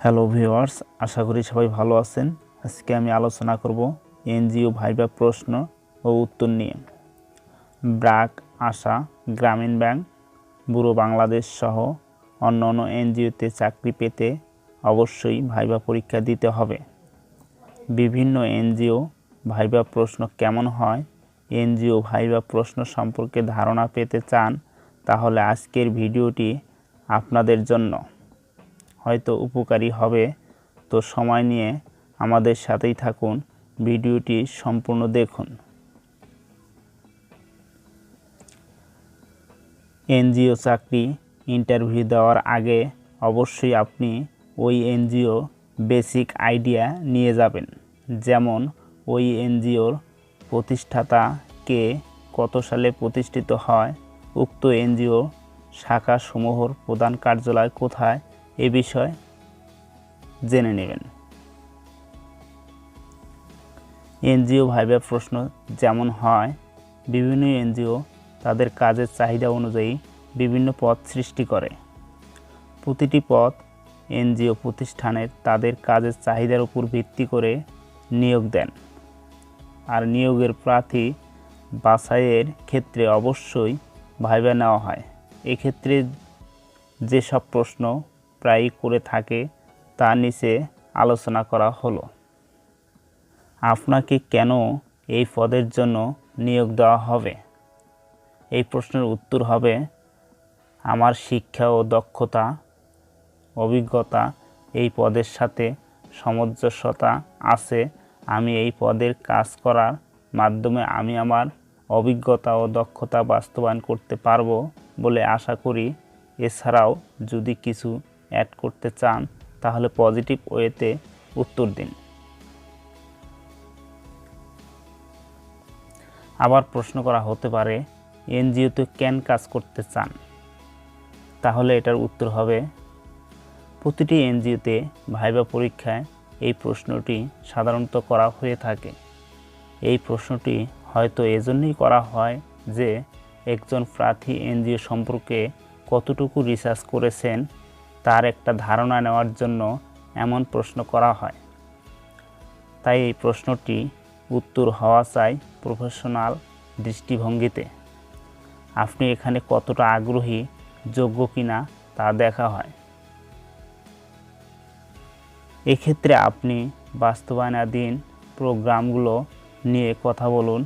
Hello viewers, আশা করি সবাই ভালো আছেন। আজকে আমি আলোচনা করব এনজিও ভাইবা প্রশ্ন ও উত্তর নিয়ে। ব্রাক আশা, গ্রামীণ ব্যাংক, বুড়ো বাংলাদেশ সহ অন্য অন্য এনজিওতে চাকরি পেতে অবশ্যই ভাইবা পরীক্ষা দিতে হবে। বিভিন্ন এনজিও ভাইবা প্রশ্ন কেমন হয়, এনজিও ভাইবা প্রশ্ন সম্পর্কে ধারণা পেতে চান, তাহলে আজকের ভিডিওটি আপনাদের জন্য। হয়তো উপকারী হবে। তো সময় নিয়ে আমাদের সাথেই থাকুন। ভিডিওটি সম্পূর্ণ দেখুন। এনজিও চাকরি ইন্টারভিউ দেওয়ার আগে অবশ্যই আপনি ওই এনজিও বেসিক আইডিয়া নিয়ে যাবেন। যেমন ওই এনজিওর প্রতিষ্ঠাতা কে কত সালে প্রতিষ্ঠিত হয়, উক্ত এনজিও শাখাসমূহর প্রধান কার্যালয় কোথায় এ বিষয়ে জেনে নেবেন এনজিও ভাইবা প্রশ্ন যেমন হয়, বিভিন্ন এনজিও তাদের কাজের চাহিদা অনুযায়ী বিভিন্ন পদ সৃষ্টি করে। প্রতিটি পদ এনজিও প্রতিষ্ঠানের তাদের কাজের চাহিদার উপর ভিত্তি করে নিয়োগ দেন। আর নিয়োগের প্রার্থী বাছাইয়ের ক্ষেত্রে অবশ্যই ভাইবা নেওয়া হয়। এক্ষেত্রে যেসব প্রশ্ন প্রায়ই করে থাকে তা নিচে আলোচনা করা হলো। আপনাকে কেন এই পদের জন্য নিয়োগ দেওয়া হবে? এই প্রশ্নের উত্তর হবে, আমার শিক্ষা ও দক্ষতা, অভিজ্ঞতা এই পদের সাথে সামঞ্জস্যতা আছে। আমি এই পদের কাজ করার মাধ্যমে আমি আমার অভিজ্ঞতা ও দক্ষতা বাস্তবায়ন করতে পারব বলে আশা করি। এছাড়াও যদি কিছু অ্যাড করতে চান, তাহলে পজিটিভ ওয়েতে উত্তর দিন। আবার প্রশ্ন করা হতে পারে এনজিওতে কেন কাজ করতে চান? তাহলে এটার উত্তর হবে, প্রতিটি এনজিওতে ভাইবা পরীক্ষায় এই প্রশ্নটি সাধারণত করা হয়ে থাকে। এই প্রশ্নটি হয়তো এজন্যই করা হয় যে, একজন প্রার্থী এনজিও সম্পর্কে কতটুকু রিসার্চ করেছেন তার একটা ধারণা নেওয়ার জন্য এমন প্রশ্ন করা হয়। তাই এই প্রশ্নটি উত্তর হওয়া চাই প্রফেশনাল দৃষ্টিভঙ্গিতে। আপনি এখানে কতটা আগ্রহী, যোগ্য কিনা তা দেখা হয়। এক্ষেত্রে আপনি বাস্তবায়নাধীন প্রোগ্রামগুলো নিয়ে কথা বলুন।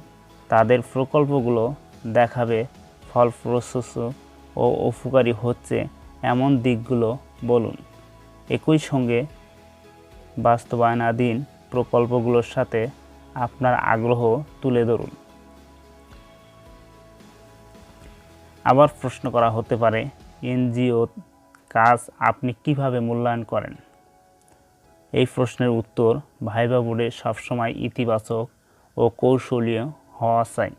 তাদের প্রকল্পগুলো দেখাবে, ফলপ্রসূ ও উপকারী হচ্ছে এমন দিকগুলো বলুন, একই সঙ্গে বাস্তবায়নাধীন প্রকল্পগুলোর সাথে আপনার আগ্রহ তুলে ধরুন। আবার প্রশ্ন করা হতে পারে, এনজিও কাজ আপনি কীভাবে মূল্যায়ন করেন? এই প্রশ্নের উত্তর ভাইবা বোর্ডে সবসময় ইতিবাচক ও কৌশলীয় হওয়া চাই।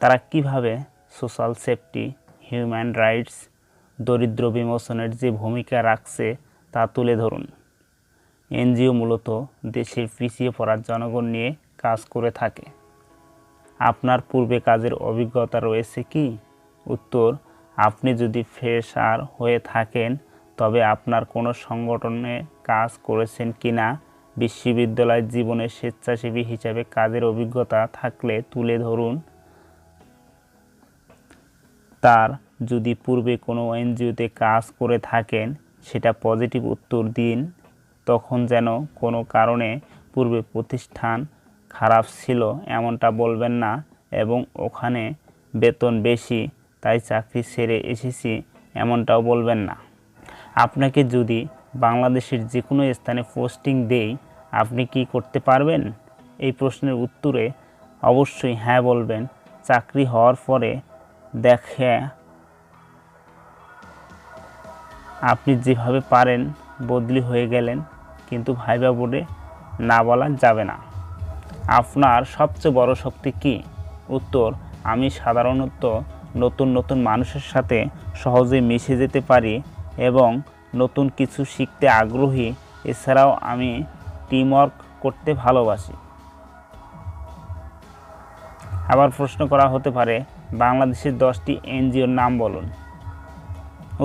তারা কীভাবে সোশ্যাল সেফটি, হিউম্যান রাইটস দরিদ্র বিমোচনের যে ভূমিকা রাখছে তা তুলে ধরুন। এনজিও মূলত দেশের পিছিয়ে পড়ার জনগণ নিয়ে কাজ করে থাকে। আপনার পূর্বে কাজের অভিজ্ঞতা রয়েছে কি? উত্তর, আপনি যদি ফ্রেশার হয়ে থাকেন, তবে আপনার কোনো সংগঠনে কাজ করেছেন কি না বিশ্ববিদ্যালয় জীবনে স্বেচ্ছাসেবী হিসাবে কাজের অভিজ্ঞতা থাকলে তুলে ধরুন। তার যদি পূর্বে কোনো এনজিওতে কাজ করে থাকেন, সেটা পজিটিভ উত্তর দিন, তখন যেন কোনো কারণে পূর্বে প্রতিষ্ঠান খারাপ ছিল এমনটা বলবেন না এবং ওখানে বেতন বেশি, তাই চাকরি ছেড়ে এসেছি এমনটাও বলবেন না। আপনাকে যদি বাংলাদেশের যে কোনো স্থানে পোস্টিং দেই, আপনি কি করতে পারবেন? এই প্রশ্নের উত্তরে অবশ্যই হ্যাঁ বলবেন। চাকরি হওয়ার পরে দেখে আপনি যেভাবে পারেন বদলি হয়ে গেলেন, কিন্তু ভাইবা বোর্ডে না বলা যাবে না। আপনার সবচেয়ে বড় শক্তি কি? উত্তর, আমি সাধারণত নতুন নতুন মানুষের সাথে সহজে মিশে যেতে পারি এবং নতুন কিছু শিখতে আগ্রহী। এছাড়াও আমি টিমওয়ার্ক করতে ভালোবাসি। আবার প্রশ্ন করা হতে পারে, বাংলাদেশের দশটি এনজিওর নাম বলুন।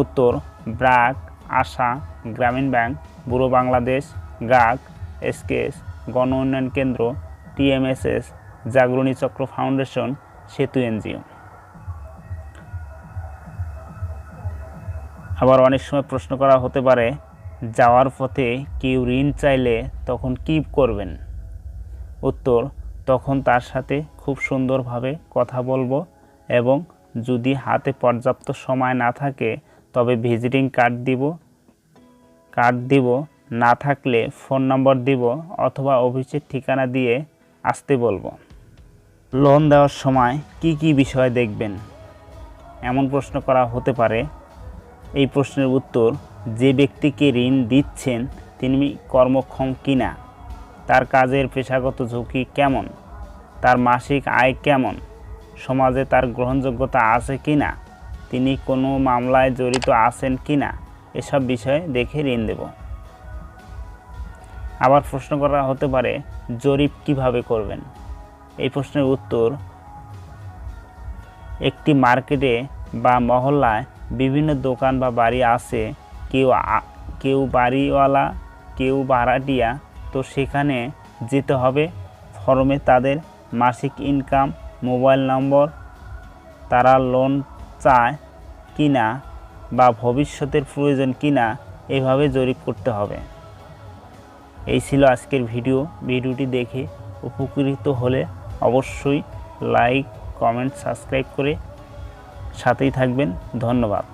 উত্তর ব্রাক, আশা, গ্রামীণ ব্যাংক বুড়ো বাংলাদেশ গাক এসকেএস, গণ উন্নয়ন কেন্দ্র, টিএমএসএস, জাগরণী চক্র ফাউন্ডেশন, সেতু এনজিও। আবার অনেক সময় প্রশ্ন করা হতে পারে, যাওয়ার পথে কেউ ঋণ চাইলে তখন কী করবেন? উত্তর, তখন তার সাথে খুব সুন্দরভাবে কথা বলব এবং যদি হাতে পর্যাপ্ত সময় না থাকে তবে ভিজিটিং কার্ড দিব কার্ড দিব, না থাকলে ফোন নম্বর দিব অথবা অফিসের ঠিকানা দিয়ে আসতে বলব। লোন দেওয়ার সময় কি কি বিষয় দেখবেন? এমন প্রশ্ন করা হতে পারে। এই প্রশ্নের উত্তর, যে ব্যক্তিকে ঋণ দিচ্ছেন তিনি কর্মক্ষম কিনা? তার কাজের পেশাগত ঝুঁকি কেমন? তার মাসিক আয় কেমন? সমাজে তার গ্রহণযোগ্যতা আছে কি না তিনি কোনো মামলায় জড়িত আছেন কি না, এসব বিষয়ে দেখে ঋণ দেব। আবার প্রশ্ন করা হতে পারে, জরিপ কীভাবে করবেন? এই প্রশ্নের উত্তর, একটি মার্কেটে বা মহল্লায় বিভিন্ন দোকান বা বাড়ি আছে, কেউ কেউ বাড়িওয়ালা, কেউ ভাড়াটিয়া, তো সেখানে যেতে হবে। ফর্মে তাদের মাসিক ইনকাম, মোবাইল নম্বর, তারা লোন চায় কি না বা ভবিষ্যতের প্রয়োজন কি না এভাবে জরিপ করতে হবে। এই ছিল আজকের ভিডিও। ভিডিওটি দেখে উপকৃত হলে অবশ্যই লাইক, কমেন্ট, সাবস্ক্রাইব করে সাথেই থাকবেন। ধন্যবাদ।